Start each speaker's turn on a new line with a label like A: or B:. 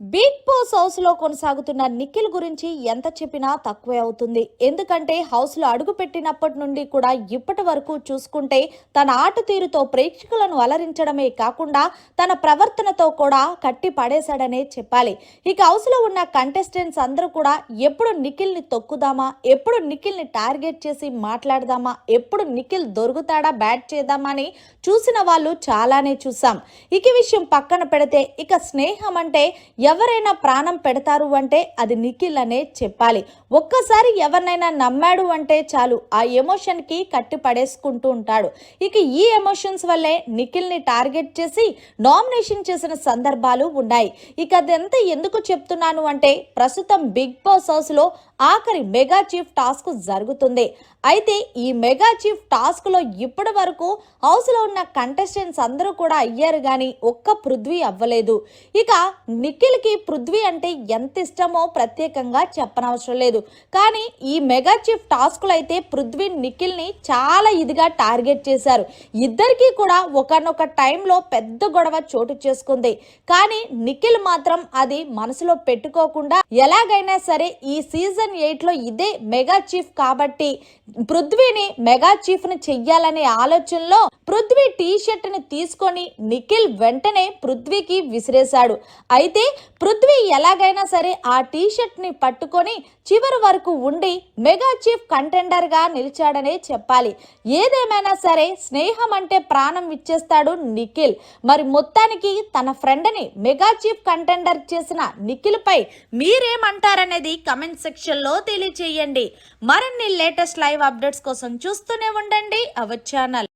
A: Big boss హౌస్లో కొనసాగుతున్న నిఖిల్ గురించి ఎంత చెప్పినా తక్కువే అవుతుంది. ఎందుకంటే హౌస్లో అడుగు పెట్టినప్పటి నుండి కూడా ఇప్పటి వరకు చూసుకుంటే తన ఆట తీరుతో ప్రేక్షకులను అలరించడమే కాకుండా తన ప్రవర్తనతో కూడా కట్టి పడేశాడనే చెప్పాలి. ఇక హౌస్లో ఉన్న కంటెస్టెంట్స్ అందరూ కూడా ఎప్పుడు నిఖిల్ని తొక్కుదామా ఎప్పుడు నిఖిల్ని టార్గెట్ చేసి మాట్లాడదామా ఎప్పుడు నిఖిల్ దొరుకుతాడా బ్యాట్ చేద్దామా అని చూసిన వాళ్ళు చాలానే చూసాం. ఇక విషయం పక్కన పెడితే ఇక స్నేహం అంటే ఎవరైనా ప్రాణం పెడతారు అంటే అది నిఖిల్ అనే చెప్పాలి. ఒక్కసారి ఎవరినైనా నమ్మాడు అంటే చాలు ఆ ఎమోషన్కి కట్టి పడేసుకుంటూ ఉంటాడు. ఇక ఈ ఎమోషన్స్ వల్లే నిఖిల్ని టార్గెట్ చేసి నామినేషన్ చేసిన సందర్భాలు ఉన్నాయి. ఇక అదంతా ఎందుకు చెప్తున్నాను అంటే ప్రస్తుతం బిగ్ బాస్ హౌస్లో ఆఖరి మెగా చీఫ్ టాస్క్ జరుగుతుంది. అయితే ఈ మెగా చీఫ్ టాస్క్లో ఇప్పటి వరకు హౌస్లో ఉన్న కంటెస్టెంట్స్ అందరూ కూడా అయ్యారు కానీ ఒక్క పృథ్వీ అవ్వలేదు. ఇక నిఖిల్ కి పృథ్వీ అంటే ఎంత ఇష్టమో ప్రత్యేకంగా చెప్పనవసరం లేదు. కానీ ఈ మెగా చీఫ్ టాస్క్లు అయితే పృథ్వీ నిఖిల్ని చాలా ఇదిగా టార్గెట్ చేశారు. ఇద్దరికీ కూడా ఒకనొక టైంలో పెద్ద గొడవ చోటు చేసుకుంది. కానీ నిఖిల్ మాత్రం అది మనసులో పెట్టుకోకుండా ఎలాగైనా సరే ఈ సీజన్ ఎయిట్లో ఇదే మెగా చీఫ్ కాబట్టి పృథ్వీని మెగా చీఫ్ని చెయ్యాలనే ఆలోచనలో పృథ్వీ టీ తీసుకొని నిఖిల్ వెంటనే పృథ్వీకి విసిరేశాడు. అయితే పృథ్వీ ఎలాగైనా సరే ఆ టీ పట్టుకొని చివరి వరకు ఉండి మెగా చీఫ్ కంటెండర్గా నిలిచాడనే చెప్పాలి. ఏదేమైనా సరే స్నేహం అంటే ప్రాణం ఇచ్చేస్తాడు నిఖిల్. మరి మొత్తానికి తన ఫ్రెండ్ని మెగా చీఫ్ కంటెండర్ చేసిన నిఖిల్పై మీరేమంటారనేది కమెంట్ సెక్షన్లో తెలియచేయండి. మరిన్ని లేటెస్ట్ లైవ్ అప్డేట్స్ కోసం చూస్తూనే ఉండండి. Our channel.